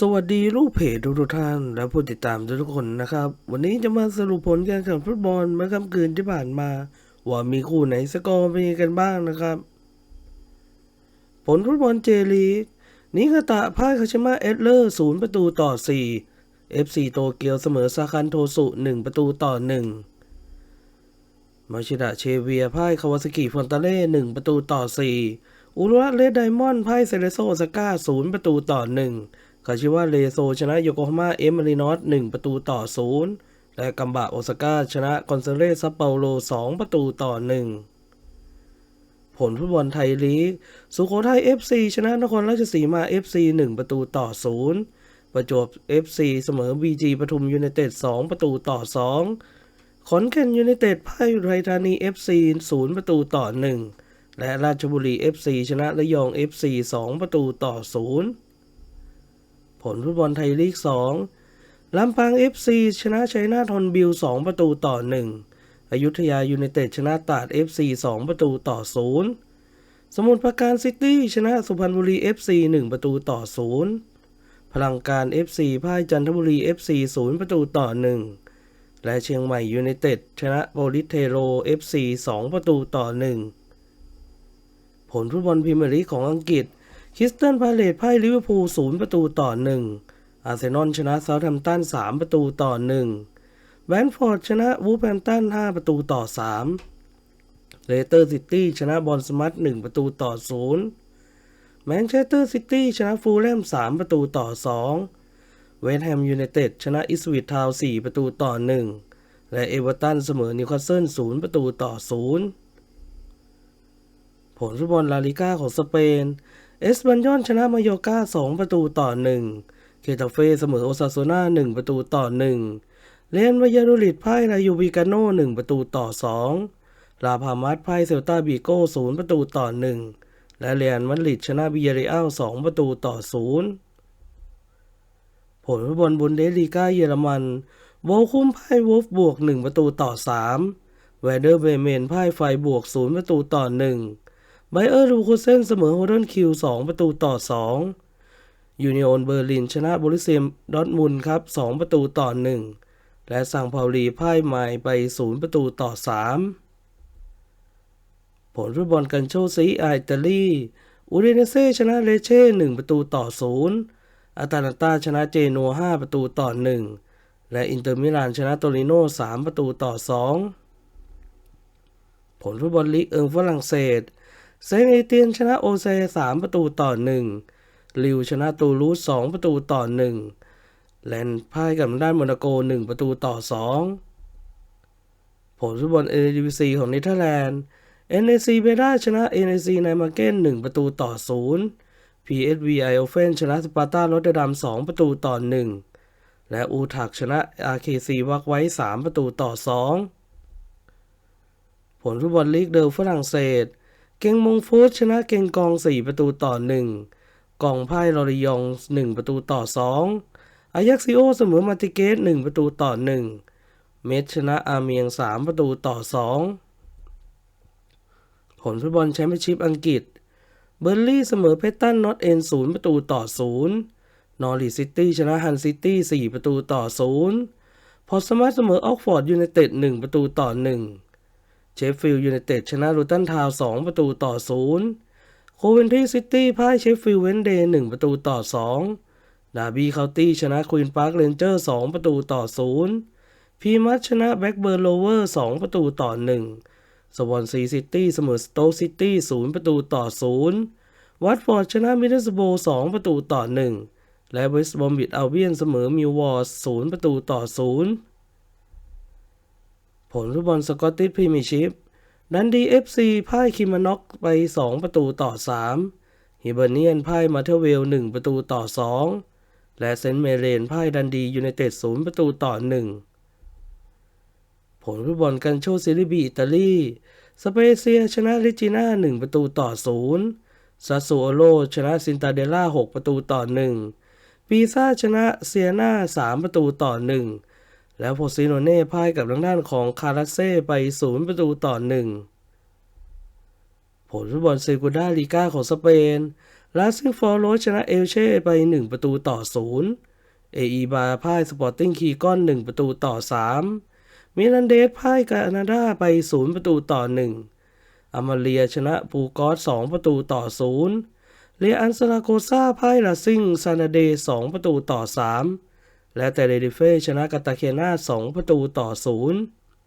สวัสดีลูกเพจทุกท่าน และผู้ติดตามทุกๆคนนะครับ วันนี้จะมาสรุปผลการแข่งฟุตบอลเมื่อค่ำคืนที่ผ่านมา ว่ามีคู่ไหนสกอร์เป็นกันบ้างนะครับ ผลฟุตบอลเจลีกนิกาตะพ่ายคาชิมะเอสเลอร์ศูนย์ประตูต่อ4 FC โตเกียวเสมอซาคันโทสุ1ประตูต่อ1มาชิดะเชเวียพ่ายคาวาสกิฟอนตาเล่1ประตูต่อ4อุรุระเลดไดมอนด์พ่ายเซเลโซโอซาก้า0ประตูต่อ1 คาชิวะเลโซชนะโยโกฮาม่าเอมารินอส1ประตูต่อ 0 และกัมบะโอซาก้าชนะคอนเซเรซัปเปาโล 2 ประตูต่อ 1 ผลฟุตบอลไทยลีก สุโขทัย FC ชนะนครราชสีมา FC 1 ประตูต่อ 0 ประจวบ FC เสมอ BG ปทุมยูไนเต็ด 2 ประตูต่อ 2 ขอนแก่นยูไนเต็ดพ่ายอุทัยธานี FC 0 ประตูต่อ 1 และราชบุรี FC ชนะระยอง FC 2 ประตูต่อ 0 ลฟุตบอลไทยลีก 2ลำปาง FC ชนะชัยนาทฮอนบิล 2 ประตูต่อ 1 อยุธยายูไนเต็ดชนะตราด FC 2 ประตูต่อ 0 สมุทรปราการซิตี้ชนะสุพรรณบุรี FC 1 ประตูต่อ 0 พลังการ FC พ่ายจันทบุรี FC 0 ประตูต่อ 1 และเชียงใหม่ยูไนเต็ดชนะโปลิเทโร FC 2 ประตูต่อ 1 ผลฟุตบอลพรีเมียร์ลีกของอังกฤษ คริสตันพาเลตพ่ายลิเวอร์พูล0ประตูต่อ1อาร์เซนอลชนะเซาท์แฮมป์ตัน3ประตูต่อ1แวนฟอร์ดชนะวูแฮมป์ตัน5ประตูต่อ3เลสเตอร์ซิตี้ชนะบอลสมัต1ประตูต่อ0แมนเชสเตอร์ซิตี้ชนะฟูลแลม3ประตูต่อ2เวสต์แฮมยูไนเต็ดชนะอิสวิตทาวน์4ประตูต่อ1และเอเวอร์ตันเสมอนิวคาสเซิล0ประตูต่อ0ผลฟุตบอลลาลิก้าของสเปน เอสบันยอนชนะมาโยกา2 ประตูต่อ 1 เคตาเฟ่เสมอโอซาโซนา1 ประตูต่อ 1เรอัลวายาโดลิดพ่ายรายูวิกาโน่1ประตูต่อ 2 ลาพามัสพ่ายเซลตาบีโก้0ประตูต่อ 1 และเรอัลมาดริดชนะบิยาเรอัล2ประตูต่อ 0 ผลฟุตบอลบุนเดสลีกาเยอรมันโวลคุมพ่ายวูฟบวก 1 ประตูต่อ 3 แวเดอร์เบเมนพ่ายไฟบวก 0 ประตูต่อ 1 ไบเออร์ลูโคเซนเสมอโฮเดนคิว 2 ประตูต่อ 2 ยูเนิโอนเบอร์ลินชนะบริเซียมดอทมุนครับ 2 ประตูต่อ 1 และซังเปาลีพ่ายไมายไป 0 ประตูต่อ 3 ผลฟุตบอลกันโชซีอาอิตาลีอูเดเนเซ่ชนะเลเช่ 1 ประตูต่อ 0 อาตาลันตาชนะเจโน5ประตูต่อ 1 และอินเตอร์มิลานชนะโตริโน่3ประตูต่อ 2 ผลฟุตบอลลีกเอิงฝรั่งเศส เซนเอเตียนชนะโอเซ 3 ประตูต่อ 1 ลิวชนะตูลูส2ประตูต่อ 1 แลนพ่ายกับด้านโมนาโก 1 ประตูต่อ 2 ผลฟุตบอลเอเดวิซีของเนเธอร์แลนด์ NAC เบด้าชนะ NAC ไนมาเก้น1ประตูต่อ 0 PSV ไอโอเฟนชนะสปาร์ตาโรตเตอร์ดัม2ประตูต่อ 1 และอูทักชนะ RKC วักไว้ 3 ประตูต่อ 2 ผลฟุตบอลลีกเดิมฝรั่งเศส เก่งมงฟูดชนะเก่งกอง 4 ประตูต่อ 1 กองไพ่ลอริยอง 1 ประตูต่อ 2 อายักซิโอเสมอมาติเกส1ประตูต่อ 1 เมสชนะอาเมียง 3 ประตูต่อ 2 ผลฟุตบอลแชมเปี้ยนชิพอังกฤษ เบอร์ลี่เสมอเพตตันนอตเอน0ประตูต่อ 0 นอริซิตี้ชนะฮันซิตี้ 4 ประตูต่อ 0 พอสมาร์เสมอออกฟอร์ดยูไนเต็ด 1 ประตูต่อ 1 เชฟฟิลด์ยูไนเต็ดชนะลูตันทาวน์2ประตูต่อ0โคเวนทรีซิตี้พ่ายเชฟฟิลด์เวนเดย์1ประตูต่อ2ดาร์บี้เคานตี้ชนะควีนพาร์คเรนเจอร์2ประตูต่อ0พีมัสชนะแบ็กเบิร์นโลเวอร์2ประตูต่อ1สวอนซีซิตี้เสมอสโตซิตี้0ประตูต่อ0วัตฟอร์ดชนะมิดเดิลสโบว์2ประตูต่อ1และเวสต์บอมบิดอัลเวียนเสมอมิววอร์ส0ประตูต่อ0 ผลฟุตบอลสกอตติชพรีเมียร์ชิพดันดีเอฟซีพ่ายคิมานอกไป 2 ประตูต่อ 3ฮิเบอร์เนียนพ่ายมาเทเวล 1 ประตูต่อ 2 และเซนต์เมเรนพ่ายดันดียูไนเต็ด0ประตูต่อ 1 ผลฟุตบอลกันโชซีรีบีอิตาลีสเปเซียชนะลิจิน่า 1 ประตูต่อ 0ซาสูโอโลชนะซินตาเดล่า 6 ประตูต่อ 1 ปีซ่าชนะเซียนา3ประตูต่อ 1 แล้วโพซิโนเน่พ่ายกับทางด้านของคาราเซ่ไป 0 ประตูต่อ 1 ผลฟุตบอลเซกูด้าลีกาของสเปนลาซิงฟอร์โรชนะเอลเช่ไป 1 ประตูต่อ 0 เออีบาพ่ายสปอร์ติ้งคีก้อน 1 ประตูต่อ 3 มิลันเดสพ่ายกานาดาไป 0 ประตูต่อ 1 อามาเลียชนะปูกอส2ประตูต่อ 0 เรอันซาราโกซาพ่ายลาซิงซานาเด 2 ประตูต่อ 3 และเตเรดิเฟชนะกาตาเคนา2 ประตูต่อ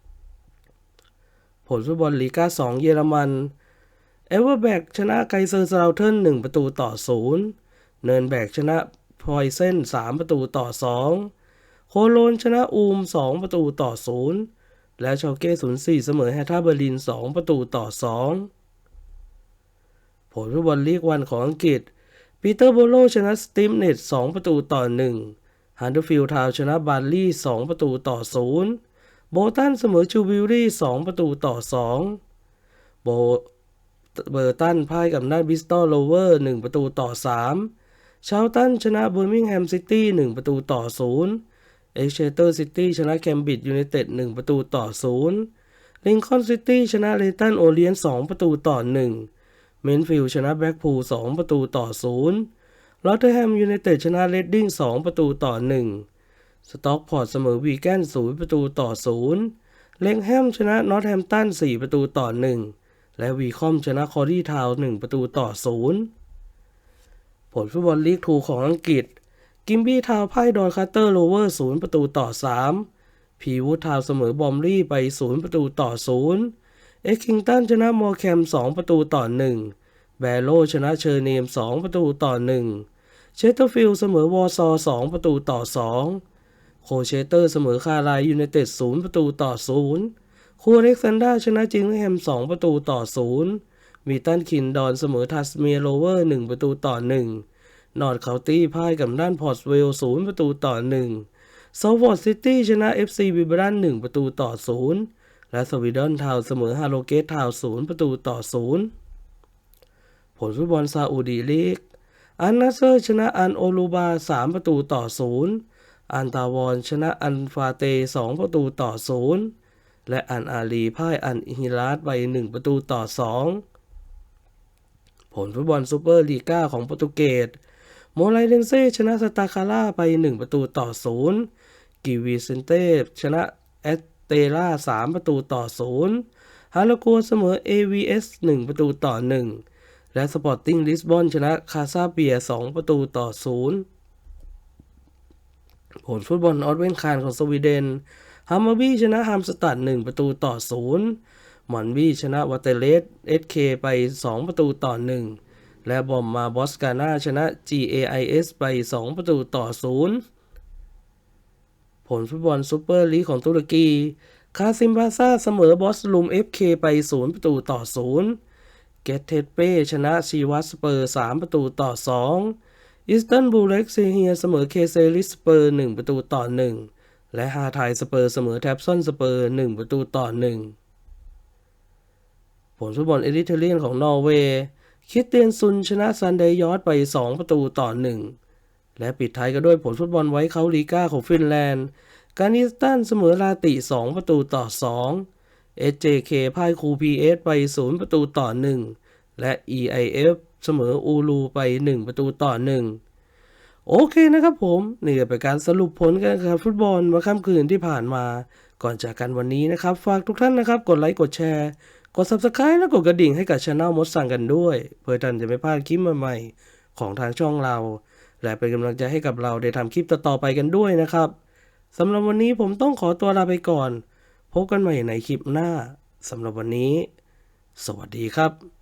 0 ผลฟุตบอลลีกา 2 เยอรมันเอเวอร์แบกชนะไกเซอร์สลาวเทิร์น1ประตูต่อ 0 เนินแบกชนะพอยเซน3ประตูต่อ 2 โคโลนชนะอูม 2 ประตูต่อ 0 และชอเก้04 เสมอแฮท่าเบอร์ลิน 2 ประตูต่อ 2 ผลฟุตบอลลีกวันของอังกฤษปีเตอร์โบโลชนะสติมเน็ต2ประตูต่อ 1 ฮันเดอร์ฟิลด์ทาวน์ชนะบาร์ลี่ 2 ประตูต่อ 0 โบตันเสมอชูบิลลี่ 2 ประตูต่อ 2 โบเบอร์ตันพ่ายกับนาบิสตอลโลเวอร์ 1 ประตูต่อ 3 ชาวตันชนะเบอร์มิงแฮมซิตี้ 1 ประตูต่อ 0 เอเชเตอร์ซิตี้ชนะแคมบริดจ์ยูไนเต็ด 1 ประตูต่อ 0 ลิงคอนซิตี้ชนะเลตันโอเลียน 2 ประตูต่อ 1 เมนฟิลด์ชนะแบ็กพูล 2 ประตูต่อ 0 ลอตเทอร์แฮมยูไนเต็ดชนะเรดดิ้ง2 ประตูต่อ 1 สต็อกพอร์ตเสมอวีแกน0 ประตูต่อ 0 เลงแฮมชนะนอตแฮมตัน4 ประตูต่อ 1 และวีคอมชนะคอรี่ทาวน์1ประตูต่อ 0 ผลฟุตบอลลีกทูของอังกฤษ กิมบี้ทาวน์พ่ายดอนคัตเตอร์โลเวอร์ 0 ประตูต่อ 3 พีวูดทาวน์เสมอบอมลี่ไป 0 ประตูต่อ 0 เอ็กคิงตันชนะมอร์แคม 2 ประตูต่อ 1 แบโลชนะเชอร์เนม 2 ประตูต่อ 1 เชสเตอร์ฟิลด์เสมอวอร์ซอ2 ประตูต่อ 2 โคเชเตอร์เสมอคาร์ไลยูไนเต็ด 0 ประตูต่อ 0 คูอเล็กซานดาชนะจิงแฮม 2 ประตูต่อ 0 มีตันคินดอนเสมอทัสเมียโรเวอร์ 1 ประตูต่อ 1 นอร์ทเคาน์ตี้พ่ายกับด้านพอร์ตเวล 0 ประตูต่อ1โซฟอร์ดซิตี้ชนะ FC บิบรัน 1 ประตูต่อ 0 และสวีดอนทาวเสมอฮาโลเกตทาวน์0ประตูต่อ 0 ผลฟุตบอลซาอุดีลีก อันนาเซอร์ชนะอันโอลูบา 3 ประตูต่อ 0 อันตาวอนชนะอันฟาเต 2 ประตูต่อ 0 และอันอาลีพ่ายอันฮิรัสไป 1 ประตูต่อ 2 ผลฟุตบอลซูเปอร์ลีก้าของโปรตุเกส โมไลเลนเซ่ชนะสตาคาร่าไป 1 ประตูต่อ 0 กิวีเซนเต้ชนะแอตเตล่า3 ประตูต่อ 0 ฮาโลโกเสมอ AVS 1 ประตูต่อ 1 และสปอร์ติ้งลิสบอนชนะคาซาเปีย 2 ประตูต่อ 0 ผลฟุตบอลออสเวนคานของสวีเดนฮัมเมอร์บี้ชนะฮัมสตัด 1 ประตูต่อ 0 มอนบี้ชนะวัตเตเลสเอสเคไป 2 ประตูต่อ 1 และบอมมาบอสกาน่าชนะ GAIS ไป 2 ประตูต่อ 0 ผลฟุตบอลซูเปอร์ลีกของตุรกี คาซิมบาซาเสมอบอสลูม FK ไป 0 ประตูต่อ 0 เกตเทเป้ชนะชีวัตสเปอร์ 3 ประตูต่อ 2 อิสตันบูลเล็กเซเฮียเสมอเคเซลิสเปอร์ 1 ประตูต่อ 1 และฮาไทยสเปอร์เสมอแท็บซอนสเปอร์ 1 ประตูต่อ 1 ผลฟุตบอลเอริเทเลียนของนอร์เวย์คิดเตียนซุนชนะซันเดย์ยอดไป 2 ประตูต่อ 1 และปิดท้ายกันด้วยผลฟุตบอลไว้เขาลีกาของฟินแลนด์ กานิสตันเสมอลาติ 2 ประตูต่อ 2 SJK พ่ายคู PS ไป 0 ประตูต่อ 1 และ EIF เสมออูลูไป 1 ประตูต่อ 1 โอเคนะครับผมนี่ก็เป็นการสรุปผลการแข่งขันฟุตบอลเมื่อค่ำคืนที่ผ่านมา ก่อนจากกันวันนี้นะครับ ฝากทุกท่านนะครับ กดไลค์กดแชร์ กด Subscribe และกดกระดิ่งให้กับช anel มดสั่งกันด้วย เพื่อท่านจะไม่พลาดคลิปใหม่ๆของทางช่องเรา และเป็นกำลังใจให้กับเราได้ทำคลิปต่อๆไปกันด้วยนะครับสำหรับวันนี้ผมต้องขอตัวลาไปก่อน พบกันใหม่ในคลิปหน้าสำหรับวันนี้ สวัสดีครับ